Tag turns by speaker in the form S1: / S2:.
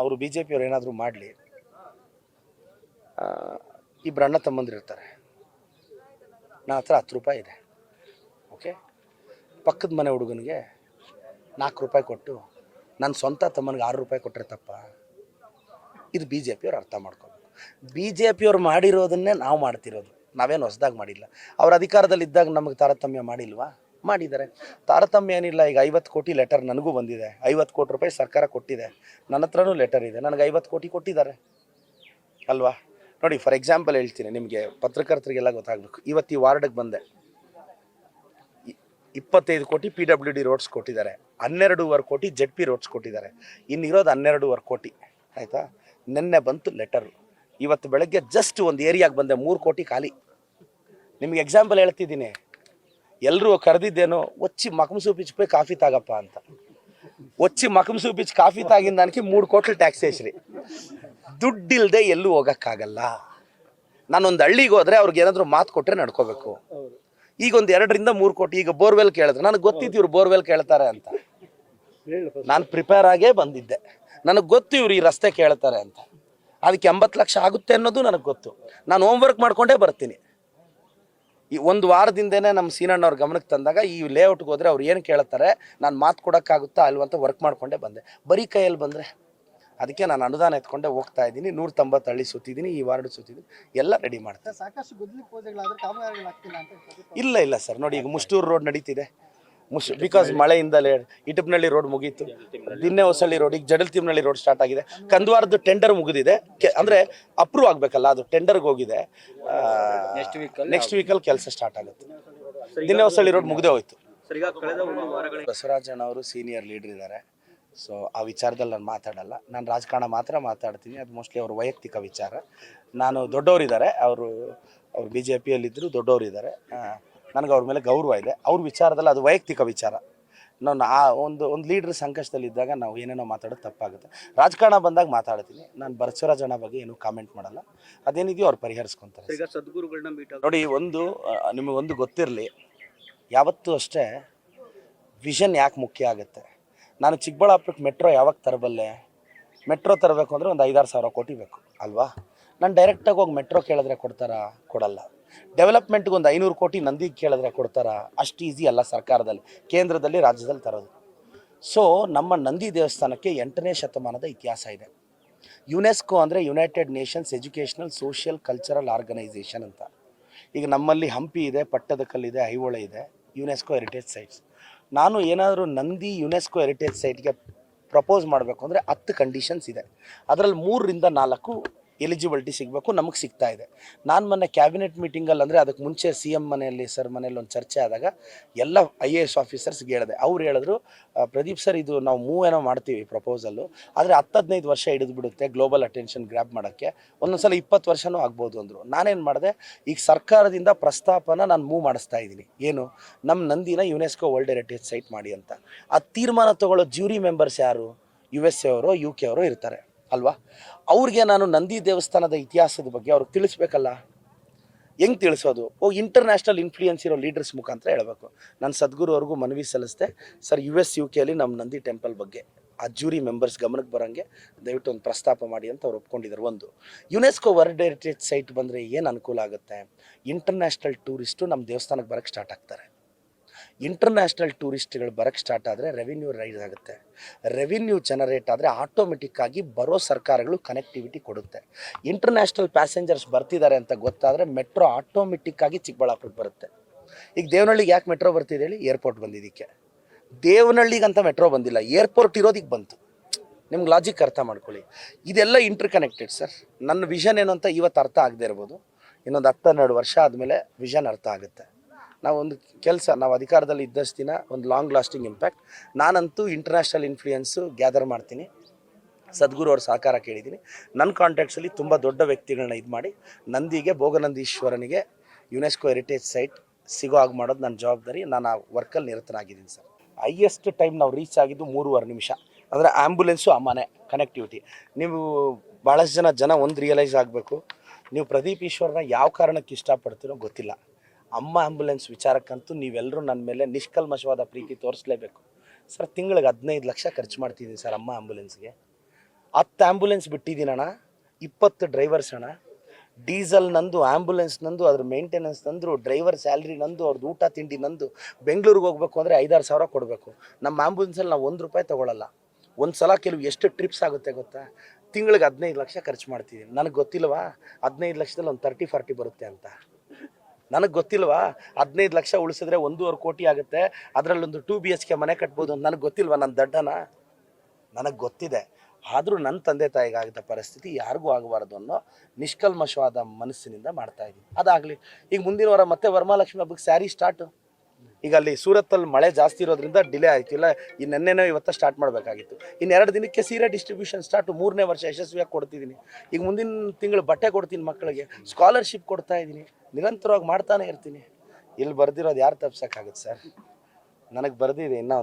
S1: ಅವರು B J ಪಿಯವ್ರು ಏನಾದರೂ ಮಾಡಲಿ. ಇಬ್ಬರು ಅಣ್ಣ ತಮ್ಮಂದಿರಿರ್ತಾರೆ ನನ್ನ ಹತ್ರ ಹತ್ತು ರೂಪಾಯಿ ಇದೆ. ಓಕೆ ಪಕ್ಕದ ಮನೆ ಹುಡುಗನಿಗೆ ನಾಲ್ಕು ರೂಪಾಯಿ ಕೊಟ್ಟು ನನ್ನ ಸ್ವಂತ ತಮ್ಮನಿಗೆ ಆರು ರೂಪಾಯಿ ಕೊಟ್ಟರೆ ತಪ್ಪ. ಇದು ಬಿ ಜೆ ಪಿಯವ್ರು ಅರ್ಥ ಮಾಡ್ಕೋಬೇಕು. ಬಿ ಜೆ ಪಿಯವ್ರು ಮಾಡಿರೋದನ್ನೇ ನಾವು ಮಾಡ್ತಿರೋದು. ನಾವೇನು ಹೊಸದಾಗಿ ಮಾಡಿಲ್ಲ. ಅವ್ರ ಅಧಿಕಾರದಲ್ಲಿದ್ದಾಗ ನಮಗೆ ತಾರತಮ್ಯ ಮಾಡಿಲ್ವಾ? ಮಾಡಿದ್ದಾರೆ. ತಾರತಮ್ಯ ಏನಿಲ್ಲ, ಈಗ ಐವತ್ತು ಕೋಟಿ ಲೆಟರ್ ನನಗೂ ಬಂದಿದೆ. ಐವತ್ತು ಕೋಟಿ ರೂಪಾಯಿ ಸರ್ಕಾರ ಕೊಟ್ಟಿದೆ. ನನ್ನ ಹತ್ರನೂ ಲೆಟರ್ ಇದೆ. ನನಗೆ ಐವತ್ತು ಕೋಟಿ ಕೊಟ್ಟಿದ್ದಾರೆ. ಅಲ್ವಾ? ನೋಡಿ ಫಾರ್ ಎಕ್ಸಾಂಪಲ್ ಹೇಳ್ತೀನಿ, ನಿಮಗೆ ಪತ್ರಕರ್ತರಿಗೆಲ್ಲ ಗೊತ್ತಾಗಬೇಕು. ಇವತ್ತು ಈ ವಾರ್ಡಿಗೆ ಬಂದೆ. ಇಪ್ಪತ್ತೈದು ಕೋಟಿ ಪಿ ಡಬ್ಲ್ಯೂ ಡಿ ರೋಡ್ಸ್ ಕೊಟ್ಟಿದ್ದಾರೆ. ಹನ್ನೆರಡೂವರೆ ಕೋಟಿ ಜೆಡ್ ಪಿ ರೋಡ್ಸ್ ಕೊಟ್ಟಿದ್ದಾರೆ. ಇನ್ನಿರೋದು ಹನ್ನೆರಡೂವರೆ ಕೋಟಿ. ಆಯಿತಾ? ನಿನ್ನೆ ಬಂತು ಲೆಟರು ಇವತ್ತು ಬೆಳಗ್ಗೆ ಜಸ್ಟ್ ಒಂದು ಏರಿಯಾಗೆ ಬಂದೆ, ಮೂರು ಕೋಟಿ ಖಾಲಿ. ನಿಮಗೆ ಎಕ್ಸಾಂಪಲ್ ಹೇಳ್ತಿದ್ದೀನಿ. ಎಲ್ಲರೂ ಕರೆದಿದ್ದೇನೋ వచ్చి ಸೂಪಿಚ್ చూపించిపోయి ಕಾಫಿ ತಾಗಪ್ಪ ಅಂತ. వచ్చి మకం ಸೂಪಿಚ್ ಕಾಫಿ తాగిన ಮೂರು ಕೋಟ್ಲು కోట్లు ಟ್ಯಾಕ್ಸ್ ಹೇಸ್ರಿ ದುಡ್ಡಿಲ್ಲದೆ ಎಲ್ಲೂ ಹೋಗೋಕ್ಕಾಗಲ್ಲ. ನಾನೊಂದು ಹಳ್ಳಿಗೆ ಹೋದರೆ ಅವ್ರಿಗೆ ಏನಾದರೂ ಮಾತು ಕೊಟ್ಟರೆ ನಡ್ಕೋಬೇಕು. ಈಗ ಒಂದು ಎರಡರಿಂದ ಮೂರು ಕೋಟಿ, ಈಗ ಬೋರ್ವೆಲ್ ಕೇಳಿದ್ರೆ. ನನಗೆ ಗೊತ್ತಿತ್ತು ಇವ್ರು ಬೋರ್ವೆಲ್ ಕೇಳ್ತಾರೆ ಅಂತ. ನಾನು ಪ್ರಿಪೇರ್ ಆಗೇ ಬಂದಿದ್ದೆ. ನನಗೆ ಗೊತ್ತು ಇವ್ರು ಈ ರಸ್ತೆ ಕೇಳ್ತಾರೆ ಅಂತ. ಅದಕ್ಕೆ ಎಂಬತ್ತು ಲಕ್ಷ ಆಗುತ್ತೆ ಅನ್ನೋದು ನನಗೆ ಗೊತ್ತು. ನಾನು ಹೋಮ್ವರ್ಕ್ ಮಾಡಿಕೊಂಡೇ ಬರ್ತೀನಿ. ಈ ಒಂದು ವಾರದಿಂದನೇ ನಮ್ಮ ಸೀನಣ್ಣವ್ರ ಗಮನಕ್ಕೆ ತಂದಾಗ ಈ ಲೇಔಟ್ಗೆ ಹೋದರೆ ಅವ್ರು ಏನು ಕೇಳ್ತಾರೆ ನಾನು ಮಾತು ಕೊಡೋಕ್ಕಾಗುತ್ತಾ ಅಲ್ವಂತ ವರ್ಕ್ ಮಾಡಿಕೊಂಡೇ ಬಂದೆ. ಬರೀ ಕೈಯಲ್ಲಿ ಬಂದರೆ ಅದಕ್ಕೆ ನಾನು ಅನುದಾನ ಎತ್ಕೊಂಡೆ ಹೋಗ್ತಾ ಇದ್ದೀನಿ ನೂರ ತೊಂಬತ್ತು ಹಳ್ಳಿ ಸುತ್ತಿದ್ದೀನಿ ಈ ವಾರ್ಡ್ ಸುತ್ತಿದ್ದೀನಿ ಎಲ್ಲ ರೆಡಿ ಮಾಡ್ತೀನಿ
S2: ಸಾಕಷ್ಟು
S1: ಇಲ್ಲ ಇಲ್ಲ ಸರ್ ನೋಡಿ ಈಗ ಮುಷ್ಟೂರು ರೋಡ್ ನಡೀತಿದೆ. ಮುಶ್ ಬಿಕಾಸ್ ಮಳೆಯಿಂದಲೇ ಇಟಪ್ನಳ್ಳಿ ರೋಡ್ ಮುಗೀತು. ದಿನ್ನೆ ಹೊಸಳ್ಳಿ ರೋಡ್ ಈಗ ಜಡಲ್ತಿಮ್ನಳ್ಳಿ ರೋಡ್ ಸ್ಟಾರ್ಟ್ ಆಗಿದೆ. ಕಂದ್ವಾರದ್ದು ಟೆಂಡರ್ ಮುಗಿದಿದೆ. ಅಂದರೆ ಅಂದ್ರೆ ಅಪ್ರೂವ್ ಆಗಬೇಕಲ್ಲ ಅದು ಟೆಂಡರ್ಗೆ ಹೋಗಿದೆ. ನೆಕ್ಸ್ಟ್ ವೀಕಲ್ಲಿ ಕೆಲಸ ಸ್ಟಾರ್ಟ್ ಆಗುತ್ತೆ. ದಿನ್ನೆ ಹೊಸಳ್ಳಿ ರೋಡ್ ಮುಗಿದೇ ಹೋಯ್ತು.
S3: ಸರ್ ಈಗ ಕಳೆದ ಒಂದು ವಾರಗಳ
S1: ಬಸವರಾಜಣ್ಣ ಅವರು ಸೀನಿಯರ್ ಲೀಡರ್ ಇದ್ದಾರೆ. ಸೊ ಆ ವಿಚಾರದಲ್ಲಿ ನಾನು ಮಾತಾಡಲ್ಲ. ನಾನು ರಾಜಕಾರಣ ಮಾತ್ರ ಮಾತಾಡ್ತೀನಿ. ಅದು ಮೋಸ್ಟ್ಲಿ ಅವ್ರ ವೈಯಕ್ತಿಕ ವಿಚಾರ. ನಾನು ದೊಡ್ಡವರಿದ್ದಾರೆ. ಅವರು ಅವ್ರು ಬಿ ಜೆ ಪಿಯಲ್ಲಿದ್ದರು ದೊಡ್ಡವರಿದ್ದಾರೆ. ನನಗೆ ಅವ್ರ ಮೇಲೆ ಗೌರವ ಇದೆ. ಅವ್ರ ವಿಚಾರದಲ್ಲಿ ಅದು ವೈಯಕ್ತಿಕ ವಿಚಾರ. ನಾನು ಆ ಒಂದು ಒಂದು ಲೀಡ್ರ್ ಸಂಕಷ್ಟದಲ್ಲಿದ್ದಾಗ ನಾವು ಏನೇನೋ ಮಾತಾಡೋದು ತಪ್ಪಾಗುತ್ತೆ. ರಾಜಕಾರಣ ಬಂದಾಗ ಮಾತಾಡ್ತೀನಿ. ನಾನು ಬಸವರಾಜಣ್ಣ ಬಗ್ಗೆ ಏನೂ ಕಾಮೆಂಟ್ ಮಾಡಲ್ಲ. ಅದೇನಿದೆಯೋ ಅವ್ರು ಪರಿಹರಿಸ್ಕೊತಾರೆ.
S3: ಈಗ ಸದ್ಗುರುಗಳನ್ನ ಮೀಟ್
S1: ನೋಡಿ ಒಂದು ನಿಮಗೆ ಒಂದು ಗೊತ್ತಿರಲಿ. ಯಾವತ್ತೂ ಅಷ್ಟೇ ವಿಷನ್ ಯಾಕೆ ಮುಖ್ಯ ಆಗುತ್ತೆ? ನಾನು ಚಿಕ್ಕಬಳ್ಳಾಪುರಕ್ಕೆ ಮೆಟ್ರೋ ಯಾವಾಗ ತರಬಲ್ಲೆ? ಮೆಟ್ರೋ ತರಬೇಕು ಅಂದರೆ ಒಂದು ಐದಾರು ಸಾವಿರ ಕೋಟಿ ಬೇಕು ಅಲ್ವಾ? ನಾನು ಡೈರೆಕ್ಟಾಗಿ ಹೋಗಿ ಮೆಟ್ರೋ ಕೇಳಿದ್ರೆ ಕೊಡ್ತಾರಾ? ಕೊಡಲ್ಲ. ಡೆವಲಪ್ಮೆಂಟ್ಗೆ ಒಂದು ಐನೂರು ಕೋಟಿ ನಂದಿಗೆ ಕೇಳಿದ್ರೆ ಕೊಡ್ತಾರಾ? ಅಷ್ಟು ಈಸಿ ಅಲ್ಲ ಸರ್ಕಾರದಲ್ಲಿ. ಕೇಂದ್ರದಲ್ಲಿ ರಾಜ್ಯದಲ್ಲಿ ತರೋದು. ಸೊ ನಮ್ಮ ನಂದಿ ದೇವಸ್ಥಾನಕ್ಕೆ ಎಂಟನೇ ಶತಮಾನದ ಇತಿಹಾಸ ಇದೆ. ಯುನೆಸ್ಕೋ ಅಂದರೆ United Nations educational social cultural organisation ಅಂತ. ಈಗ ನಮ್ಮಲ್ಲಿ ಹಂಪಿ ಇದೆ, ಪಟ್ಟದಕಲ್ಲಿದೆ, ಐಹೊಳೆ ಇದೆ ಯುನೆಸ್ಕೋ ಹೆರಿಟೇಜ್ ಸೈಟ್ಸ್ ನಾನು ಏನಾದರೂ ನಂದಿ ಯುನೆಸ್ಕೋ ಹೆರಿಟೇಜ್ ಸೈಟ್ಗೆ ಪ್ರಪೋಸ್ ಮಾಡಬೇಕು ಅಂದರೆ ಹತ್ತು ಕಂಡೀಷನ್ಸ್ ಇದೆ. ಅದರಲ್ಲಿ ಮೂರರಿಂದ ನಾಲ್ಕು ಎಲಿಜಿಬಿಲಿಟಿ ಸಿಗಬೇಕು, ನಮಗೆ ಸಿಗ್ತಾ ಇದೆ. ನಾನು ಮೊನ್ನೆ ಕ್ಯಾಬಿನೆಟ್ ಮೀಟಿಂಗಲ್ಲಿ ಅಂದರೆ ಅದಕ್ಕೆ ಮುಂಚೆ ಸಿ ಎಂ ಮನೆಯಲ್ಲಿ ಸರ್ ಮನೆಯಲ್ಲಿ ಒಂದು ಚರ್ಚೆ ಆದಾಗ ಎಲ್ಲ ಐ ಎ ಎಸ್ ಆಫೀಸರ್ಸ್ಗೆ ಹೇಳಿದೆ. ಅವ್ರು ಹೇಳಿದ್ರು ಪ್ರದೀಪ್ ಸರ್ ಇದು ನಾವು ಮೂವ್ ಏನೋ ಮಾಡ್ತೀವಿ ಪ್ರಪೋಸಲ್ಲು ಆದರೆ ಹತ್ತು ಹದಿನೈದು ವರ್ಷ ಹಿಡಿದು ಬಿಡುತ್ತೆ ಗ್ಲೋಬಲ್ ಅಟೆನ್ಷನ್ ಗ್ರ್ಯಾಬ್ ಮಾಡೋಕ್ಕೆ. ಒಂದೊಂದ್ಸಲ ಇಪ್ಪತ್ತು ವರ್ಷವೂ ಆಗ್ಬೋದು ಅಂದರು. ನಾನೇನು ಮಾಡಿದೆ, ಈಗ ಸರ್ಕಾರದಿಂದ ಪ್ರಸ್ತಾಪನ ನಾನು ಮೂವ್ ಮಾಡಿಸ್ತಾ ಇದ್ದೀನಿ. ಏನು? ನಮ್ಮ ನಂದಿನ ಯುನೆಸ್ಕೋ ವರ್ಲ್ಡ್ ಹೆರಿಟೇಜ್ ಸೈಟ್ ಮಾಡಿ ಅಂತ. ಆ ತೀರ್ಮಾನ ತಗೊಳ್ಳೋ ಜ್ಯೂರಿ ಮೆಂಬರ್ಸ್ ಯಾರು? ಯು ಎಸ್ ಎ ಅವರು ಯು ಕೆ ಅವರು ಇರ್ತಾರೆ. ಅಲ್ವಾ? ಅವ್ರಿಗೆ ನಾನು ನಂದಿ ದೇವಸ್ಥಾನದ ಇತಿಹಾಸದ ಬಗ್ಗೆ ಅವ್ರಿಗೆ ತಿಳಿಸ್ಬೇಕಲ್ಲ? ಹೆಂಗೆ ತಿಳಿಸೋದು? ಓ ಇಂಟರ್ನ್ಯಾಷನಲ್ ಇನ್ಫ್ಲೂಯೆನ್ಸ್ ಇರೋ ಲೀಡರ್ಸ್ ಮುಖಾಂತರ ಹೇಳಬೇಕು. ನಾನು ಸದ್ಗುರು ಅವ್ರಿಗೂ ಮನವಿ ಸಲ್ಲಿಸಿದೆ. ಸರ್ ಯು ಎಸ್ ಯು ಕೆಯಲ್ಲಿ ನಮ್ಮ ನಂದಿ ಟೆಂಪಲ್ ಬಗ್ಗೆ ಆ ಜೂರಿ ಮೆಂಬರ್ಸ್ ಗಮನಕ್ಕೆ ಬರೋಂಗೆ ದಯವಿಟ್ಟು ಒಂದು ಪ್ರಸ್ತಾಪ ಮಾಡಿ ಅಂತ ಅವ್ರು ಒಪ್ಕೊಂಡಿದ್ದಾರೆ ಒಂದು. ಯುನೆಸ್ಕೋ ವರ್ಲ್ಡ್ ಹೆರಿಟೇಜ್ ಸೈಟ್ ಬಂದರೆ ಏನು ಅನುಕೂಲ ಆಗುತ್ತೆ? ಇಂಟರ್ನ್ಯಾಷನಲ್ ಟೂರಿಸ್ಟು ನಮ್ಮ ದೇವಸ್ಥಾನಕ್ಕೆ ಬರೋಕ್ಕೆ ಸ್ಟಾರ್ಟ್ ಆಗ್ತಾರೆ. ಇಂಟರ್ನ್ಯಾಷನಲ್ ಟೂರಿಸ್ಟ್ಗಳು ಬರೋಕ್ಕೆ ಸ್ಟಾರ್ಟ್ ಆದರೆ ರೆವಿನ್ಯೂ ರೈಸ್ ಆಗುತ್ತೆ. ರೆವಿನ್ಯೂ ಜನರೇಟ್ ಆದರೆ ಆಟೋಮೆಟಿಕ್ಕಾಗಿ ಬರೋ ಸರ್ಕಾರಗಳು ಕನೆಕ್ಟಿವಿಟಿ ಕೊಡುತ್ತೆ. ಇಂಟರ್ನ್ಯಾಷನಲ್ ಪ್ಯಾಸೆಂಜರ್ಸ್ ಬರ್ತಿದ್ದಾರೆ ಅಂತ ಗೊತ್ತಾದರೆ ಮೆಟ್ರೋ ಆಟೋಮೆಟಿಕ್ಕಾಗಿ ಚಿಕ್ಕಬಳ್ಳಾಪುರಕ್ಕೆ ಬರುತ್ತೆ. ಈಗ ದೇವನಹಳ್ಳಿಗೆ ಯಾಕೆ ಮೆಟ್ರೋ ಬರ್ತಿದೆ ಹೇಳಿ? ಏರ್ಪೋರ್ಟ್ ಬಂದಿದ್ದಕ್ಕೆ. ದೇವನಹಳ್ಳಿಗೆ ಅಂತ ಮೆಟ್ರೋ ಬಂದಿಲ್ಲ. ಏರ್ಪೋರ್ಟ್ ಇರೋದಕ್ಕೆ ಬಂತು. ನಿಮ್ಗೆ ಲಾಜಿಕ್ ಅರ್ಥ ಮಾಡ್ಕೊಳ್ಳಿ. ಇದೆಲ್ಲ ಇಂಟರ್ ಕನೆಕ್ಟೆಡ್ ಸರ್ ನನ್ನ ವಿಷನ್ ಏನು ಅಂತ ಇವತ್ತು ಅರ್ಥ ಆಗದೆ ಇರ್ಬೋದು. ಇನ್ನೊಂದು ಹತ್ತು ಹನ್ನೆರಡು ವರ್ಷ ಆದಮೇಲೆ ವಿಷನ್ ಅರ್ಥ ಆಗುತ್ತೆ. ನಾವೊಂದು ಕೆಲಸ, ನಾವು ಅಧಿಕಾರದಲ್ಲಿ ಇದ್ದಷ್ಟು ದಿನ ಒಂದು ಲಾಂಗ್ ಲಾಸ್ಟಿಂಗ್ ಇಂಪ್ಯಾಕ್ಟ್ ನಾನಂತೂ ಇಂಟರ್ನ್ಯಾಷನಲ್ ಇನ್ಫ್ಲೂಯೆನ್ಸು ಗ್ಯಾದರ್ ಮಾಡ್ತೀನಿ. ಸದ್ಗುರು ಅವ್ರ ಸಹಕಾರ ಕೇಳಿದ್ದೀನಿ. ನನ್ನ ಕಾಂಟ್ಯಾಕ್ಟ್ಸಲ್ಲಿ ತುಂಬ ದೊಡ್ಡ ವ್ಯಕ್ತಿಗಳನ್ನ ಇದು ಮಾಡಿ, ನಂದಿಗೆ ಭೋಗನಂದೀಶ್ವರನಿಗೆ ಯುನೆಸ್ಕೋ ಹೆರಿಟೇಜ್ ಸೈಟ್ ಸಿಗೋ ಹಾಗೆ ಮಾಡೋದು ನನ್ನ ಜವಾಬ್ದಾರಿ. ನಾನು ಆ ವರ್ಕಲ್ಲಿ ನಿರತನಾಗಿದ್ದೀನಿ ಸರ್. ಹೈಯೆಸ್ಟ್ ಟೈಮ್ ನಾವು ರೀಚ್ ಆಗಿದ್ದು ಮೂರುವರೆ ನಿಮಿಷ. ಅಂದರೆ ಆ್ಯಂಬುಲೆನ್ಸು ಆ ಮನೆ ಕನೆಕ್ಟಿವಿಟಿ ನೀವು ಭಾಳಷ್ಟು ಜನ ಜನ ಒಂದು ರಿಯಲೈಸ್ ಆಗಬೇಕು. ನೀವು ಪ್ರದೀಪ್ ಈಶ್ವರನ ಯಾವ ಕಾರಣಕ್ಕೆ ಇಷ್ಟಪಡ್ತೀರೋ ಗೊತ್ತಿಲ್ಲ. ಅಮ್ಮ ಆ್ಯಂಬುಲೆನ್ಸ್ ವಿಚಾರಕ್ಕಂತೂ ನೀವೆಲ್ಲರೂ ನನ್ನ ಮೇಲೆ ನಿಷ್ಕಲ್ಮಶವಾದ ಪ್ರೀತಿ ತೋರಿಸ್ಲೇಬೇಕು. ಸರ್ ತಿಂಗಳಿಗೆ ಹದಿನೈದು ಲಕ್ಷ ಖರ್ಚು ಮಾಡ್ತಿದ್ದೀನಿ ಸರ್ ಅಮ್ಮ ಆ್ಯಂಬುಲೆನ್ಸ್ಗೆ ಹತ್ತು ಆ್ಯಂಬುಲೆನ್ಸ್ ಬಿಟ್ಟಿದ್ದೀನಣ್ಣ, ಇಪ್ಪತ್ತು ಡ್ರೈವರ್ಸ್ ಅಣ್ಣ. ಡೀಸೆಲ್ ನಂದು ಆ್ಯಂಬುಲೆನ್ಸ್ ನಂದು, ಅದ್ರ ಮೇಂಟೆನೆನ್ಸ್ ನಂದು ಡ್ರೈವರ್ ಸ್ಯಾಲ್ರಿ ನಂದು ಅವ್ರದ್ದು ಊಟ, ತಿಂಡಿ ನಂದು, ಬೆಂಗಳೂರಿಗೆ ಹೋಗ್ಬೇಕು ಅಂದರೆ ಐದಾರು ಸಾವಿರ ಕೊಡಬೇಕು. ನಮ್ಮ ಆ್ಯಂಬುಲೆನ್ಸಲ್ಲಿ ನಾವು ಒಂದು ರೂಪಾಯಿ ತೊಗೊಳಲ್ಲ. ಒಂದು ಸಲ ಕೆಲವು ಎಷ್ಟು ಟ್ರಿಪ್ಸ್ ಆಗುತ್ತೆ ಗೊತ್ತಾ? ತಿಂಗಳಿಗೆ ಹದಿನೈದು ಲಕ್ಷ ಖರ್ಚು ಮಾಡ್ತಿದ್ದೀನಿ ನನಗೆ ಗೊತ್ತಿಲ್ವಾ? ಹದಿನೈದು ಲಕ್ಷದಲ್ಲಿ ಒಂದು ತರ್ಟಿ ಫಾರ್ಟಿ ಬರುತ್ತೆ ಅಂತ. ನನಗೆ ಗೊತ್ತಿಲ್ವಾ? ಹದಿನೈದು ಲಕ್ಷ ಉಳಿಸಿದ್ರೆ ಒಂದೂವರೆ ಕೋಟಿ ಆಗುತ್ತೆ. ಅದರಲ್ಲೊಂದು ಟೂ ಬಿ ಎಚ್ ಕೆ ಮನೆ ಕಟ್ಬೋದು ಅಂತ ನನಗೆ ಗೊತ್ತಿಲ್ವಾ ನನ್ನ ದಡ್ಡನ? ನನಗೆ ಗೊತ್ತಿದೆ. ಆದರೂ ನನ್ನ ತಂದೆ ತಾಯಿಗಾಗಿದ್ದ ಪರಿಸ್ಥಿತಿ ಯಾರಿಗೂ ಆಗಬಾರ್ದು ಅನ್ನೋ ನಿಷ್ಕಲ್ಮಶವಾದ ಮನಸ್ಸಿನಿಂದ ಮಾಡ್ತಾ ಇದ್ದೀನಿ ಅದಾಗಲಿ, ಈಗ ಮುಂದಿನ ವಾರ ಮತ್ತೆ ವರಮಹಾಲಕ್ಷ್ಮಿ ಹಬ್ಬಕ್ಕೆ ಸ್ಯಾರಿ ಸ್ಟಾರ್ಟು ಈಗ ಅಲ್ಲಿ ಸೂರತ್ತಲ್ಲಿ ಮಳೆ ಜಾಸ್ತಿ ಇರೋದ್ರಿಂದ ಡಿಲೇ ಆಯಿತು. ಇಲ್ಲ, ಈ ನೆನ್ನೆನೋ ಇವತ್ತ ಸ್ಟಾರ್ಟ್ ಮಾಡಬೇಕಾಗಿತ್ತು. ಇನ್ನು ಎರಡು ದಿನಕ್ಕೆ ಸೀರೆ ಡಿಸ್ಟ್ರಿಬ್ಯೂಷನ್ ಸ್ಟಾರ್ಟು ಮೂರನೇ ವರ್ಷ ಯಶಸ್ವಿಯಾಗಿ ಕೊಡ್ತಿದ್ದೀನಿ ಈಗ ಮುಂದಿನ ತಿಂಗಳು ಬಟ್ಟೆ ಕೊಡ್ತೀನಿ ಮಕ್ಕಳಿಗೆ. ಸ್ಕಾಲರ್ಶಿಪ್ ಕೊಡ್ತಾ ಇದ್ದೀನಿ ನಿರಂತರವಾಗಿ ಮಾಡ್ತಾನೆ ಇರ್ತೀನಿ. ಇಲ್ಲಿ ಬರ್ದಿರೋದು ಯಾರು ತಪ್ಸೋಕ್ಕಾಗತ್ತೆ ಸರ್? ನನಗೆ ಬರ್ದಿದೆ ಇನ್ನೂ